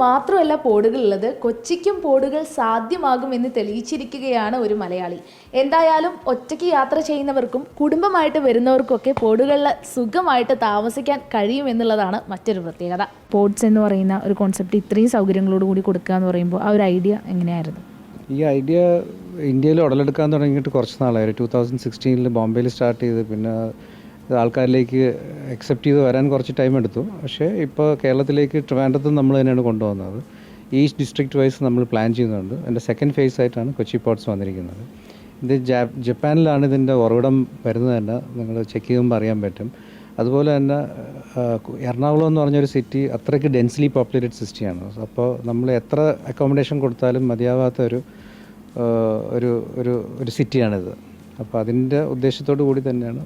മാത്രമല്ല പോടുകളുള്ളത് കൊച്ചിക്കും പോഡുകൾ സാധ്യമാകുമെന്ന് തെളിയിച്ചിരിക്കുകയാണ് ഒരു മലയാളി. എന്തായാലും ഒറ്റയ്ക്ക് യാത്ര ചെയ്യുന്നവർക്കും കുടുംബമായിട്ട് വരുന്നവർക്കൊക്കെ പോടുകളിൽ സുഖമായിട്ട് താമസിക്കാൻ കഴിയുമെന്നുള്ളതാണ് മറ്റൊരു പ്രത്യേകത. പോഡ്സ് എന്ന് പറയുന്ന ഒരു കോൺസെപ്റ്റ് ഇത്രയും സൗകര്യങ്ങളോട് കൂടി കൊടുക്കുക എന്ന് പറയുമ്പോൾ ആ ഒരു ഐഡിയ എങ്ങനെയായിരുന്നു? ഈ ഐഡിയ ഇന്ത്യയിൽ ഉടലെടുക്കാൻ തുടങ്ങിയിട്ട് കുറച്ച് നാളായി. ടൂ തൗസൻഡ് സിക്സ്റ്റീനിൽ ബോംബെയിൽ സ്റ്റാർട്ട് ചെയ്ത്. പിന്നെ ഇത് ആൾക്കാരിലേക്ക് അക്സെപ്റ്റ് ചെയ്ത് വരാൻ കുറച്ച് ടൈം എടുത്തു. പക്ഷേ ഇപ്പോൾ കേരളത്തിലേക്ക് ട്രിവാൻഡ്രത്ത് നമ്മൾ തന്നെയാണ് കൊണ്ടുവന്നത്. ഈസ്റ്റ് ഡിസ്ട്രിക്ട് വൈസ് നമ്മൾ പ്ലാൻ ചെയ്യുന്നുണ്ട്. എന്റെ സെക്കൻഡ് ഫേസ് ആയിട്ടാണ് കൊച്ചി പോർട്സ് വന്നിരിക്കുന്നത്. ഇത് ജപ്പാനിലാണ് ഇതിന്റെ ഉറവിടം വരുന്നത് തന്നെ നിങ്ങൾ ചെക്ക് ചെയ്യുമ്പോൾ അറിയാൻ പറ്റും. അതുപോലെ തന്നെ എറണാകുളം എന്ന് പറഞ്ഞൊരു സിറ്റി അത്രയ്ക്ക് ഡെൻസ്ലി പോപ്പുലേറ്റഡ് സിറ്റിയാണ് അപ്പോൾ നമ്മൾ എത്ര അക്കോമഡേഷൻ കൊടുത്താലും മതിയാവാത്ത ഒരു ഒരു ഒരു സിറ്റിയാണിത് അപ്പോൾ അതിന്റെ ഉദ്ദേശത്തോടു കൂടി തന്നെയാണ്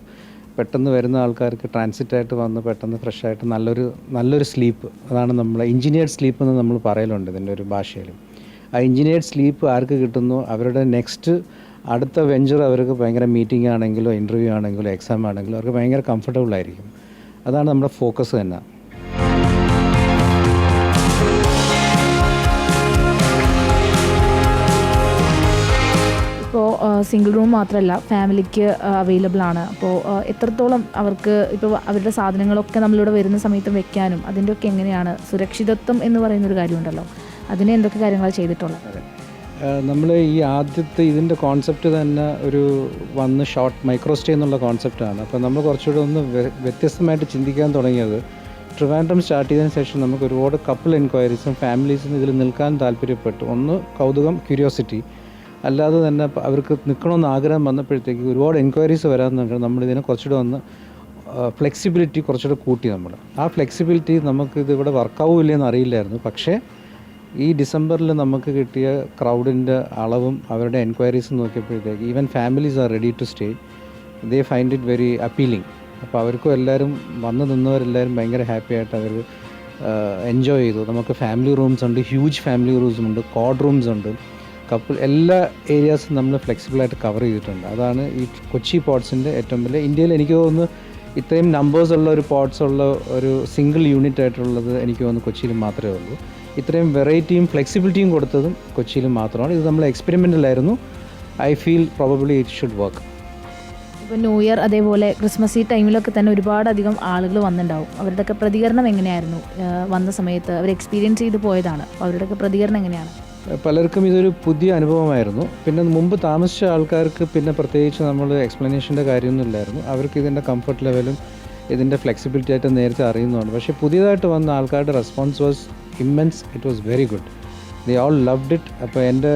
പെട്ടെന്ന് വരുന്ന ആൾക്കാർക്ക് ട്രാൻസിറ്റ് ആയിട്ട് വന്ന് പെട്ടെന്ന് ഫ്രഷ് ആയിട്ട് നല്ലൊരു നല്ലൊരു സ്ലീപ്പ് അതാണ് നമ്മൾ എഞ്ചിനീയർഡ് സ്ലീപ്പ് എന്ന് നമ്മൾ പറയലുണ്ട് ഇതിന്റെ ഒരു ഭാഷയിൽ. ആ എഞ്ചിനീയർഡ് സ്ലീപ്പ് ആർക്ക് കിട്ടുന്നു? അവരുടെ നെക്സ്റ്റ് അടുത്ത വെഞ്ചർ അവർക്ക് ഭയങ്കര മീറ്റിംഗ് ആണെങ്കിലോ ഇന്റർവ്യൂ ആണെങ്കിലോ എക്സാം ആണെങ്കിലോ അവർക്ക് ഭയങ്കര കംഫർട്ടബിൾ ആയിരിക്കും. അതാണ് നമ്മുടെ ഫോക്കസ് തന്നെ. സിംഗിൾ റൂം മാത്രമല്ല ഫാമിലിക്ക് അവൈലബിൾ ആണ്. അപ്പോൾ എത്രത്തോളം അവർക്ക് ഇപ്പോൾ അവരുടെ സാധനങ്ങളൊക്കെ നമ്മളിവിടെ വരുന്ന സമയത്ത് വെക്കാനും അതിന്റെയൊക്കെ എങ്ങനെയാണ് സുരക്ഷിതത്വം എന്ന് പറയുന്നൊരു കാര്യമുണ്ടല്ലോ. അതിന് എന്തൊക്കെ കാര്യങ്ങൾ ചെയ്തിട്ടുള്ളത്? നമ്മൾ ഈ ആദ്യത്തെ ഇതിന്റെ കോൺസെപ്റ്റ് തന്നെ ഒരു വന്ന് ഷോർട്ട് മൈക്രോ സ്റ്റേ എന്നുള്ള കോൺസെപ്റ്റാണ് അപ്പോൾ നമ്മൾ കുറച്ചുകൂടെ ഒന്ന് വ്യത്യസ്തമായിട്ട് ചിന്തിക്കാൻ തുടങ്ങിയത് ട്രിവാൻഡ്രം സ്റ്റാർട്ട് ചെയ്തതിന് ശേഷം നമുക്ക് ഒരുപാട് കപ്പിൾ എൻക്വയറീസും ഫാമിലീസും ഇതിൽ നിൽക്കാൻ താല്പര്യപ്പെട്ടു. ഒന്ന് കൗതുകം ക്യൂരിയോസിറ്റി അല്ലാതെ തന്നെ അവർക്ക് നിൽക്കണമെന്ന് ആഗ്രഹം വന്നപ്പോഴത്തേക്ക് ഒരുപാട് എൻക്വയറീസ് വരാമെന്നുണ്ട് നമ്മളിതിനെ കുറച്ചുകൂടെ ഒന്ന് ഫ്ലെക്സിബിലിറ്റി കുറച്ചുകൂടെ കൂട്ടി നമ്മൾ ആ ഫ്ലെക്സിബിലിറ്റി നമുക്ക് ഇത് ഇവിടെ വർക്കാവില്ലെന്ന് അറിയില്ലായിരുന്നു. പക്ഷേ ഈ ഡിസംബറിൽ നമുക്ക് കിട്ടിയ ക്രൗഡിന്റെ അളവും അവരുടെ എൻക്വയറീസും നോക്കിയപ്പോഴത്തേക്ക് even families are ready to stay they find it very appealing അപ്പോൾ അവർക്കും എല്ലാവരും വന്ന് നിന്നവരെല്ലാവരും ഭയങ്കര ഹാപ്പി ആയിട്ട് അവർ എൻജോയ് ചെയ്തു. നമുക്ക് ഫാമിലി റൂംസ് ഉണ്ട് ഹ്യൂജ് ഫാമിലി റൂംസ് ഉണ്ട് കോഡ് റൂംസ് ഉണ്ട്. കപ്പിൾ എല്ലാ ഏരിയാസും നമ്മൾ ഫ്ലെക്സിബിളായിട്ട് കവർ ചെയ്തിട്ടുണ്ട്. അതാണ് ഈ കൊച്ചി പോട്ട്സിന്റെ ഏറ്റവും വലിയ ഇന്ത്യയിൽ എനിക്ക് തോന്നുന്നു ഇത്രയും നമ്പേഴ്സ് ഉള്ള ഒരു പോട്ട്സ് ഉള്ള ഒരു സിംഗിൾ യൂണിറ്റ് ആയിട്ടുള്ളത് എനിക്ക് തോന്നുന്നു കൊച്ചിയിൽ മാത്രമേ ഉള്ളൂ. ഇത്രയും വെറൈറ്റിയും ഫ്ലെക്സിബിലിറ്റിയും കൊടുത്തതും കൊച്ചിയിൽ മാത്രമാണ്. ഇത് നമ്മൾ എക്സ്പെരിമെന്റലായിരുന്നു I feel probably it should work ഇപ്പോൾ ന്യൂ ഇയർ അതേപോലെ ക്രിസ്മസ് ഈ ടൈമിലൊക്കെ തന്നെ ഒരുപാടധികം ആളുകൾ വന്നിട്ടുണ്ടാവും അവരുടെയൊക്കെ പ്രതികരണം എങ്ങനെയായിരുന്നു? വന്ന സമയത്ത് അവർ എക്സ്പീരിയൻസ് ചെയ്ത് പോയതാണ്. അവരുടെയൊക്കെ പ്രതികരണം എങ്ങനെയാണ്? പലർക്കും ഇതൊരു പുതിയ അനുഭവമായിരുന്നു. പിന്നെ മുമ്പ് താമസിച്ച ആൾക്കാർക്ക് പിന്നെ പ്രത്യേകിച്ച് നമ്മൾ എക്സ്പ്ലനേഷന്റെ കാര്യമൊന്നും ഇല്ലായിരുന്നു. അവർക്ക് ഇതിന്റെ കംഫർട്ട് ലെവലും ഇതിന്റെ ഫ്ലെക്സിബിലിറ്റി ആയിട്ട് നേരത്തെ അറിയുന്നതാണ്. പക്ഷേ പുതിയതായിട്ട് വന്ന ആൾക്കാരുടെ response was immense it was very good they all loved it അപ്പോൾ എന്റെ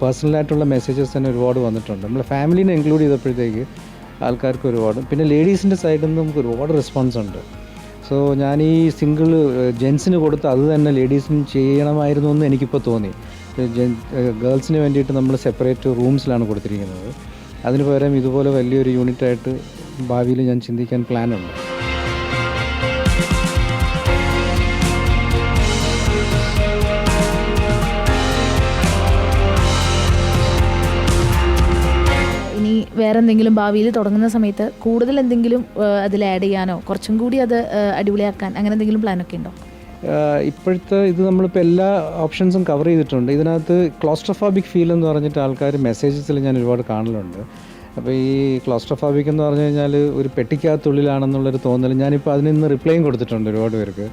പേഴ്സണലായിട്ടുള്ള മെസ്സേജസ് തന്നെ ഒരുപാട് വന്നിട്ടുണ്ട്. നമ്മൾ ഫാമിലീനെ ഇൻക്ലൂഡ് ചെയ്തപ്പോഴത്തേക്ക് ആൾക്കാർക്ക് ഒരുപാട്. പിന്നെ ലേഡീസിന്റെ സൈഡിൽ നിന്ന് നമുക്ക് ഒരുപാട് റെസ്പോൺസ് ഉണ്ട്. സോ ഞാൻ ഈ സിംഗിൾ ജെൻസിന് കൊടുത്ത് അത് തന്നെ ലേഡീസിന് ചെയ്യണമായിരുന്നു എന്ന് എനിക്കിപ്പോൾ തോന്നി. ഗേൾസിന് വേണ്ടിയിട്ട് നമ്മൾ സെപ്പറേറ്റ് റൂംസിലാണ് കൊടുത്തിരിക്കുന്നത്. അതിന് പകരം ഇതുപോലെ വലിയൊരു യൂണിറ്റായിട്ട് ഭാവിയിൽ ഞാൻ ചിന്തിക്കാൻ പ്ലാനുണ്ട്. വേറെ എന്തെങ്കിലും ഭാവിയിൽ തുടങ്ങുന്ന സമയത്ത് കൂടുതൽ എന്തെങ്കിലും അതിൽ ആഡ് ചെയ്യാനോ കുറച്ചും കൂടി അത് അടിപൊളിയാക്കാൻ അങ്ങനെ എന്തെങ്കിലും പ്ലാനൊക്കെ ഉണ്ടോ? ഇപ്പോഴത്തെ ഇത് നമ്മളിപ്പോൾ എല്ലാ ഓപ്ഷൻസും കവർ ചെയ്തിട്ടുണ്ട്. ഇതിനകത്ത് ക്ലോസ്ട്രോഫാബിക് ഫീൽ എന്ന് പറഞ്ഞിട്ട് ആൾക്കാർ മെസ്സേജസിൽ ഞാൻ ഒരുപാട് കാണലുണ്ട്. അപ്പോൾ ഈ ക്ലോസ്ട്രോഫാബിക് എന്ന് പറഞ്ഞു കഴിഞ്ഞാൽ ഒരു പെട്ടിക്കകത്തുള്ളിലാണെന്നുള്ളൊരു തോന്നൽ ഞാനിപ്പോൾ അതിൽ നിന്ന് റിപ്ലൈയും കൊടുത്തിട്ടുണ്ട് ഒരുപാട് പേർക്ക്.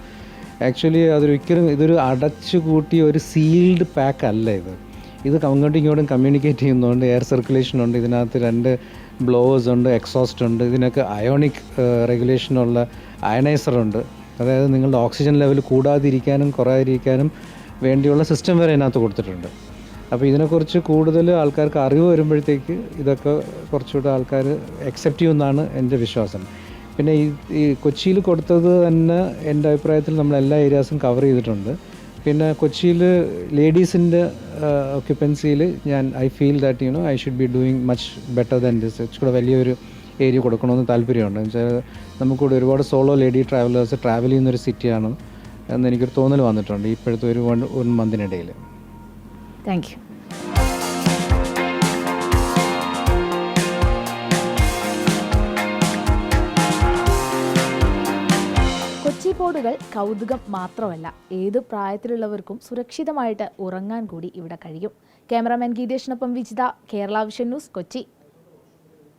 ആക്ച്വലി അതൊരിക്കലും ഇതൊരു അടച്ചു കൂട്ടിയ ഒരു സീൽഡ് പാക്ക് അല്ല ഇത്. ഇത് അങ്ങോട്ടും ഇങ്ങോട്ടും കമ്മ്യൂണിക്കേറ്റ് ചെയ്യുന്നതുകൊണ്ട് എയർ സർക്കുലേഷൻ ഉണ്ട്. ഇതിനകത്ത് രണ്ട് ബ്ലോവേഴ്സ് ഉണ്ട് എക്സോസ്റ്റ് ഉണ്ട്. ഇതിനൊക്കെ അയോണിക് റെഗുലേഷനുള്ള അയണൈസർ ഉണ്ട്. അതായത് നിങ്ങളുടെ ഓക്സിജൻ ലെവൽ കൂടാതിരിക്കാനും കുറയാതിരിക്കാനും വേണ്ടിയുള്ള സിസ്റ്റം വരെ ഇതിനകത്ത് കൊടുത്തിട്ടുണ്ട്. അപ്പോൾ ഇതിനെക്കുറിച്ച് കൂടുതൽ ആൾക്കാർക്ക് അറിവ് വരുമ്പോഴത്തേക്ക് ഇതൊക്കെ കുറച്ചുകൂടെ ആൾക്കാർ അക്സെപ്റ്റ് ചെയ്യുമെന്നാണ് എന്റെ വിശ്വാസം. പിന്നെ ഈ കൊച്ചിയിൽ കൊടുത്തത് തന്നെ എന്റെ അഭിപ്രായത്തിൽ നമ്മൾ എല്ലാ ഏരിയാസും കവർ ചെയ്തിട്ടുണ്ട്. പിന്നെ കൊച്ചിയിൽ ലേഡീസിന്റെ ഒക്യുപ്പൻസിയിൽ ഞാൻ I feel that you know I should be doing much better than this ഇച്ചിരി വലിയൊരു ഏരിയ കൊടുക്കണമെന്ന് താല്പര്യമുണ്ട്. എന്ന് വെച്ചാൽ നമുക്കിവിടെ ഒരുപാട് സോളോ ലേഡി ട്രാവലേഴ്സ് ട്രാവൽ ചെയ്യുന്നൊരു സിറ്റിയാണ് എന്ന് എനിക്കൊരു തോന്നൽ വന്നിട്ടുണ്ട് ഇപ്പോഴത്തെ ഒരു വൺ വൺ മന്തിനിടയിൽ താങ്ക് യു കൊച്ചി പോഡുകൾ കൗതുകം മാത്രമല്ല ഏത് പ്രായത്തിലുള്ളവർക്കും സുരക്ഷിതമായിട്ട് ഉറങ്ങാൻ കൂടി ഇവിടെ കഴിയും. ക്യാമറാമാൻ ഗീതേഷിനൊപ്പം വിജിത കേരള വിഷൻ ന്യൂസ് കൊച്ചി.